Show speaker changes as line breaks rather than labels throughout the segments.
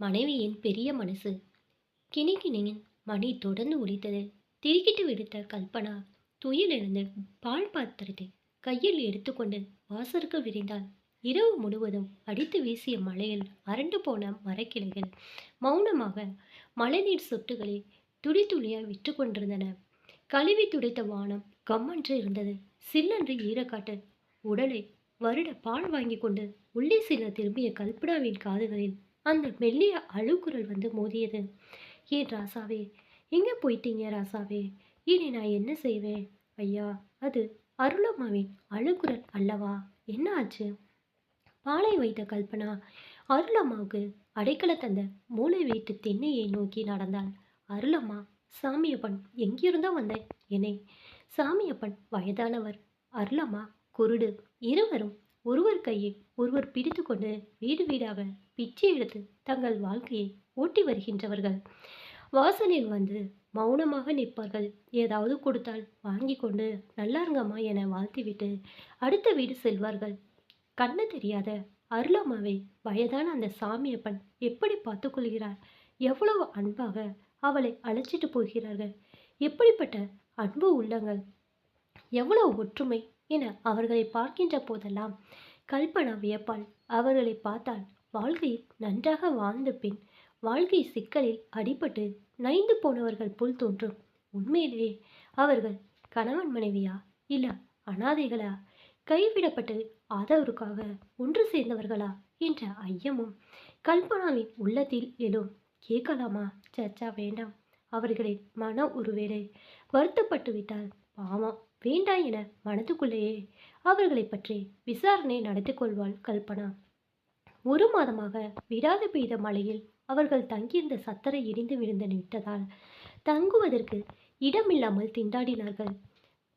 மனைவியின் பெரிய மனசு. கிணிக்கிணியின் மணி தொடர்ந்து ஒலித்தது திருக்கிட்டு விடுத்த கல்பனா துயிலிருந்து பால் பாத்திரத்தை கையில் எடுத்துக்கொண்டு வாசலுக்கு விரைந்தாள் இரவு முழுவதும் அடித்து வீசிய மழையில் அரண்டு போன மரக்கிளைகள் மௌனமாக மழைநீர் சொட்டுகளை துளி துளியாய் விற்று கொண்டிருந்தன. கழுவி துடைத்த வானம் கம்மன்று இருந்தது. சில்லன்று ஈரக்காட்டு உடலை வருட பால் வாங்கி கொண்டு உள்ளே செல்ல திரும்பிய கல்பனாவின் காதுகளில் அந்த மெல்லிய அழுக்குரல் வந்து மோதியது. ஏன் ராசாவே எங்கே போயிட்டீங்க ராசாவே? இனி நான் என்ன செய்வேன்? ஐயா அது அருளம்மாவின் அழுக்குரல் அல்லவா? என்ன ஆச்சு? பாலை வைத்த கல்பனா அருளம்மாவுக்கு அடைக்கல தந்த மூளை வீட்டு திண்ணையை நோக்கி நடந்தாள் அருளம்மா சாமியப்பன் எங்கிருந்தோ வந்த என்னை. சாமியப்பன் வயதானவர். அருளம்மா குருடு. இருவரும் ஒருவர் கையை ஒருவர் பிடித்துக்கொண்டு வீடு வீடாக பிச்சை எடுத்து தங்கள் வாழ்க்கையை ஓட்டி வருகின்றவர்கள். வாசலில் வந்து மௌனமாக நிற்பார்கள். ஏதாவது கொடுத்தால் வாங்கி கொண்டு நல்லாருங்கம்மா என வாழ்த்திவிட்டு அடுத்த வீடு செல்வார்கள். கண்ணு தெரியாத அருளம்மாவை வயதான அந்த சாமியப்பன் எப்படி பார்த்து கொள்கிறார்? எவ்வளவு அன்பாக அவளை அழைச்சிட்டு போகிறார்கள். எப்படிப்பட்ட அன்பு உள்ளங்கள்? எவ்வளவு ஒற்றுமை என அவர்களை பார்க்கின்ற போதெல்லாம் கல்பனா வியப்பாள் அவர்களை பார்த்தால் வாழ்க்கையில் நன்றாக வாழ்ந்த பின் வாழ்க்கை சிக்கலில் அடிபட்டு நைந்து போனவர்கள் போல் தோன்றும். உண்மையிலேயே அவர்கள் கணவன் மனைவியா இல்ல அனாதைகளா? கைவிடப்பட்டு ஆதரவுக்காக ஒன்று சேர்ந்தவர்களா? என்ற ஐயமும் கல்பனாவின் உள்ளத்தில் எழும். கேட்கலாமா? சர்ச்சா வேண்டாம். அவர்களின் மன ஒருவேளை வருத்தப்பட்டு விட்டால் பாவம். வேண்டாம் என மனதுக்குள்ளேயே அவர்களை பற்றி விசாரணை நடத்தி கொள்வாள் கல்பனா. ஒரு மாதமாக விடாது பெய்த மழையில் அவர்கள் தங்கியிருந்த சத்தரை இடிந்து விழுந்து விட்டதால் தங்குவதற்கு இடமில்லாமல் திண்டாடினார்கள்.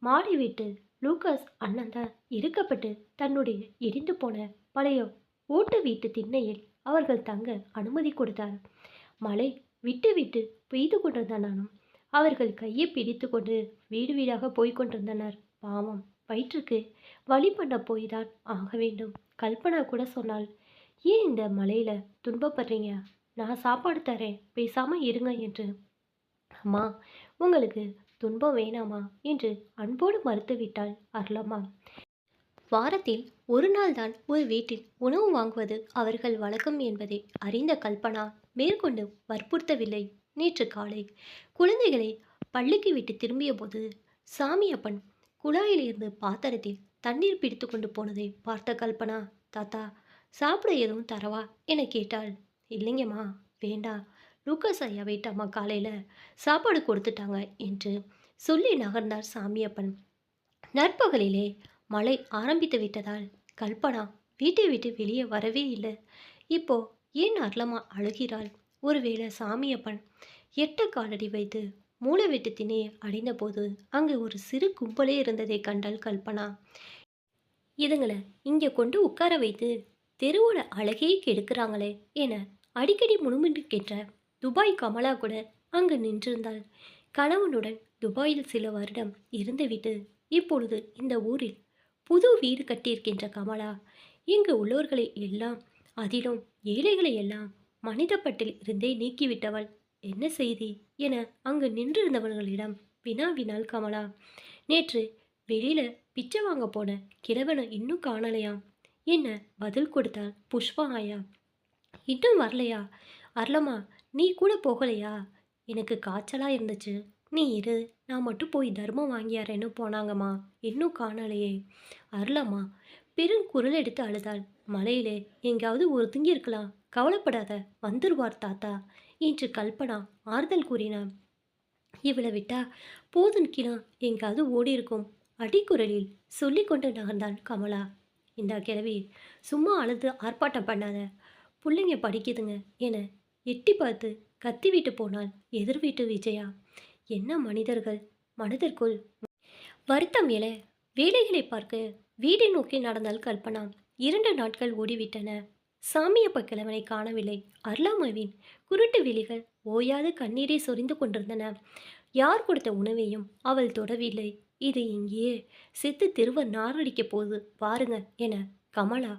மாடி வீட்டு லூகாஸ் அண்ணன்தான் இருக்கப்பட்டு தன்னுடைய இடிந்து போன பழைய ஓட்டு வீட்டு திண்ணையில் அவர்கள் தங்க அனுமதி கொடுத்தார். மழை விட்டு விட்டு பெய்து கொண்டிருந்தாலும் அவர்கள் கையை பிடித்து கொண்டு வீடு வீடாக போய்கொண்டிருந்தனர் பாவம் வயிற்றுக்கு வழி பண்ண போய்தான் ஆக வேண்டும். கல்பனா கூட சொன்னாள் ஏன் இந்த மலையில் துன்பப்படுறீங்க? நான் சாப்பாடு தரேன். பேசாமல் இருங்க என்று. அம்மா உங்களுக்கு துன்பம் வேணாமா? என்று அன்போடு மறுத்துவிட்டாள் அருளம்மா. வாரத்தில் ஒரு நாள் தான் ஒரு வீட்டில் உணவு வாங்குவது அவர்கள் வழக்கம் என்பதை அறிந்த கல்பனா மேற்கொண்டு வற்புறுத்தவில்லை. நேற்று காலை குழந்தைகளை பள்ளிக்கு விட்டு திரும்பிய போது சாமியப்பன் குழாயிலிருந்து பாத்திரத்தில் தண்ணீர் பிடித்து கொண்டு போனதை பார்த்த கல்பனா தாத்தா சாப்பிட எதுவும் தரவா? என கேட்டாள். இல்லைங்கம்மா வேண்டாம் லூக்கஸ் ஐயா வீட்டம்மா காலையில் சாப்பாடு கொடுத்துட்டாங்க என்று சொல்லி நகர்ந்தார் சாமியப்பன். நற்பகலிலே மழை ஆரம்பித்து விட்டதால் கல்பனா வீட்டை விட்டு வெளியே வரவே இல்லை. இப்போ ஏன் அருளமா அழுகிறாள்? ஒருவேளை சாமியப்பன் எட்ட காலடி வைத்து மூளை வெட்டு அடைந்தபோது அங்கே ஒரு சிறு கும்பலே இருந்ததை கண்டால் கல்பனா. இதுங்களை இங்கே கொண்டு உட்கார வைத்து தெருவோட அழகையே கெடுக்கிறாங்களே என அடிக்கடி முணுமுணுக்கின்ற துபாய் கமலா கூட அங்கு நின்றிருந்தாள். கணவனுடன் துபாயில் சில வருடம் இருந்துவிட்டு இப்பொழுது இந்த ஊரில் புது வீடு கட்டியிருக்கின்ற கமலா இங்கு உள்ளவர்களை எல்லாம் அதிலும் ஏழைகளை எல்லாம் மனிதப்பட்டில் இருந்தே நீக்கிவிட்டவள். என்ன செய்தி? என அங்கு நின்றிருந்தவர்களிடம் வினாவினாள் கமலா நேற்று வெளியில பிச்சை வாங்க போன கிழவனை இன்னும் காணலையாம். என்ன பதில் கொடுத்தாள் புஷ்பா ஆயா? இன்னும் வரலையா? அருளம்மா நீ கூட போகலையா? எனக்கு காய்ச்சலாக இருந்துச்சு. நீ இரு நான் மட்டும் போய் தர்மம் வாங்கியாரேன்னு போனாங்கம்மா. இன்னும் காணலையே. அருளம்மா. பெருங்குரல் எடுத்து அழுதாள். மலையிலே எங்காவது தூங்கி இருக்கலாம். கவலைப்படாத வந்துருவார் தாத்தா என்று கல்பனா ஆறுதல் கூறினான். இவளை விட்டா போதும் கிளா எங்காவது ஓடி இருக்கும் அடிக்குரலில் சொல்லிக்கொண்டு நகர்ந்தாள் கமலா. இந்த கிழவி சும்மா அழுது ஆர்ப்பாட்டம் பண்ணாத. பிள்ளைங்க படிக்குதுங்க என எட்டி பார்த்து கத்தி விட்டு போனால் எதிர் வீட்டு விஜயா. என்ன மனிதர்கள்? மனதிற்குள் வருத்தம் இல வேலைகளை பார்க்க வீடை நோக்கி நடந்தால் கல்பனா. இரண்டு நாட்கள் ஓடிவிட்டன. சாமியப்ப கிழவனை காணவில்லை. அருளாமாவின் குருட்டு விழிகள் ஓயாது கண்ணீரை சொரிந்து கொண்டிருந்தன. யார் கொடுத்த உணவையும் அவள் தொடவில்லை. இது இங்கேயே செத்து திருவ நாரடிக்க போகுது பாருங்க என கமலா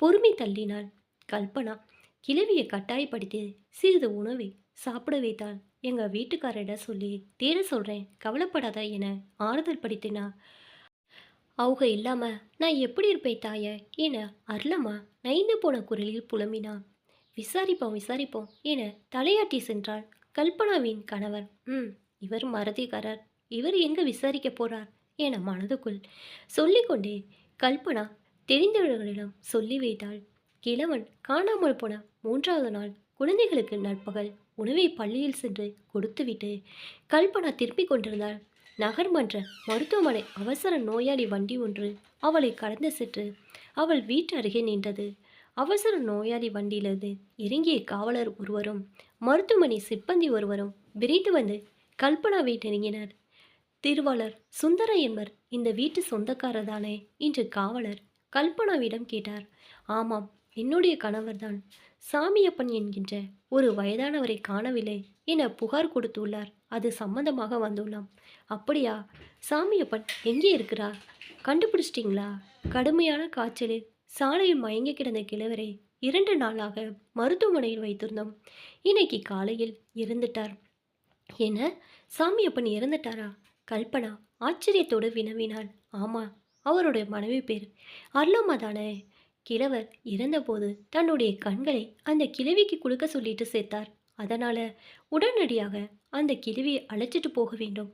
பொறுமை தள்ளினாள். கல்பனா கிழவியை கட்டாயப்படுத்தி சிறிது உணவை சாப்பிட வைத்தாள். எங்கள் வீட்டுக்காரிட சொல்லி தேட சொல்கிறேன் கவலைப்படாத என ஆறுதல் படுத்தினா அவங்க இல்லாம நான் எப்படி இருப்பேன் தாய? என அருளம்மா நைந்து போன குரலில் புலம்பினான். விசாரிப்போம் விசாரிப்போம் என தலையாட்டி சென்றாள் கல்பனாவின் கணவர். ம் இவர் மறதிக்காரர் இவர் எங்க விசாரிக்க போறார்? என மனதுக்குள் சொல்லிக்கொண்டே கல்பனா தெரிந்தவர்களிடம் சொல்லி வைத்தாள். கிழவன் காணாமல் போன மூன்றாவது நாள் குழந்தைகளுக்கு நற்பகல் உணவை பள்ளியில் சென்று கொடுத்துவிட்டு கல்பனா திருப்பிக் கொண்டிருந்தாள். நகர்மன்ற மருத்துவமனை அவசர நோயாளி வண்டி ஒன்று அவளை கடந்து சென்று அவள் வீட்டு அருகே நின்றது. அவசர நோயாளி வண்டியிலிருந்து இறங்கிய காவலர் ஒருவரும் மருத்துவமனை சிப்பந்தி ஒருவரும் விரைந்து வந்து கல்பனா வீட்டு நெருங்கினர். திருவாளர் சுந்தர என்பர் இந்த வீட்டு சொந்தக்காரர் தானே என்று காவலர் கல்பனாவிடம் கேட்டார். ஆமாம் என்னுடைய கணவர்தான். சாமியப்பன் என்கின்ற ஒரு வயதானவரை காணவில்லை என புகார் கொடுத்துள்ளார். அது சம்பந்தமாக வந்துள்ளோம். அப்படியா? சாமியப்பன் எங்கே இருக்கிறார்? கண்டுபிடிச்சிட்டிங்களா? கடுமையான காய்ச்சலில் சாலையில் மயங்கி கிடந்த கிழவரை இரண்டு நாளாக மருத்துவமனையில் வைத்திருந்தோம். இன்னைக்கு காலையில் இறந்துட்டார். என்ன? சாமியப்பன் இறந்துட்டாரா? கல்பனா ஆச்சரியத்தோடு வினவினாள். ஆமா அவருடைய மனைவி பேர் அருளம்மா தானே? கிழவர் இறந்தபோது தன்னுடைய கண்களை அந்த கிழவிக்கு கொடுக்க சொல்லிட்டு சேர்த்தார். அதனால உடனடியாக அந்த கிளவியை அழைச்சிட்டு போக வேண்டும்.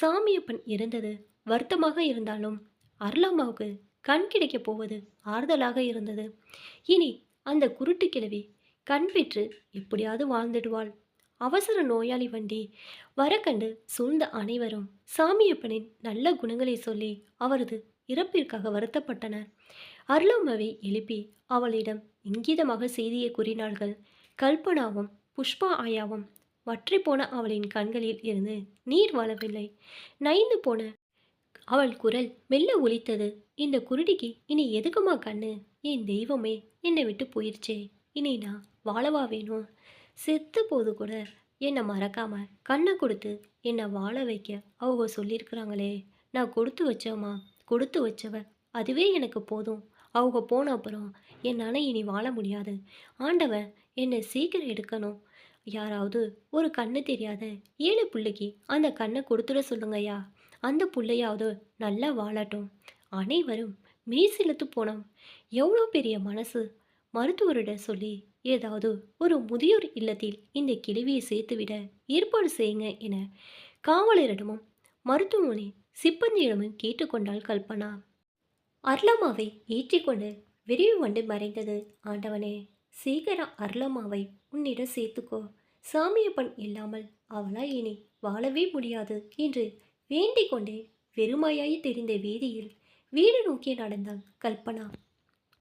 சாமியப்பன் இருந்தது. வருத்தமாக இருந்தாலும் அருளாமாவுக்கு கண் கிடைக்கப் போவது ஆறுதலாக இருந்தது. இனி அந்த குருட்டு கிழவி கண் பெற்று எப்படியாவது வாழ்ந்துடுவாள். அவசர நோயாளி வண்டி வர கண்டு சூழ்ந்த அனைவரும் சாமியப்பனின் நல்ல குணங்களை சொல்லி அவரது இறப்பிற்காக வருத்தப்பட்டனர். அருளாமாவை எழுப்பி அவளிடம் இங்கீதமாக செய்தியை கூறினார்கள். கல்பனாவும் புஷ்பா ஆயாவும் வற்றி போன அவளின் கண்களில் இருந்து நீர் வளவில்லை. நைந்து போன அவள் குரல் மெல்ல ஒலித்தது. இந்த குருடிக்கு இனி எதுக்குமா கண்ணு? என் தெய்வமே என்னை விட்டு போயிடுச்சே இனி நான் வாழவா வேணும்? செத்து போது கூட என்னை மறக்காம கண்ணை கொடுத்து என்னை வாழ வைக்க அவங்க சொல்லியிருக்கிறாங்களே. நான் கொடுத்து வச்சோமா கொடுத்து வச்சவ. அதுவே எனக்கு போதும். அவங்க போன அப்புறம் என்னால் இனி வாழ முடியாது. ஆண்டவன் என்னை சீக்கிரம் எடுக்கணும். யாராவது ஒரு கண்ணு தெரியாத ஏழை பிள்ளைக்கு அந்த கண்ணை கொடுத்துட சொல்லுங்கய்யா. அந்த பிள்ளையாவது நல்லா வாழட்டும். அனைவரும் மெய்சிலுத்து போனோம். எவ்வளோ பெரிய மனசு? மருத்துவரிடம் சொல்லி ஏதாவது ஒரு முதியோர் இல்லத்தில் இந்த கிழவியை சேர்த்துவிட ஏற்பாடு செய்யுங்க என காவலரிடமும் மருத்துவமனை சிப்பந்தியிடமும் கேட்டுக்கொண்டாள் கல்பனா. அர்லமாவை ஏற்றிக்கொண்டு விரிவு வண்டு மறைந்தது ஆண்டவனே. சீக்கிரம் அருளம்மாவை உன்னிடம் சேர்த்துக்கோ. சாமியப்பன் இல்லாமல் அவளா இனி வாழவே முடியாது என்று வேண்டிக் கொண்டே வெறுமையாய் தெரிந்த வீதியில் வீடு நோக்கி நடந்தாள் கல்பனா.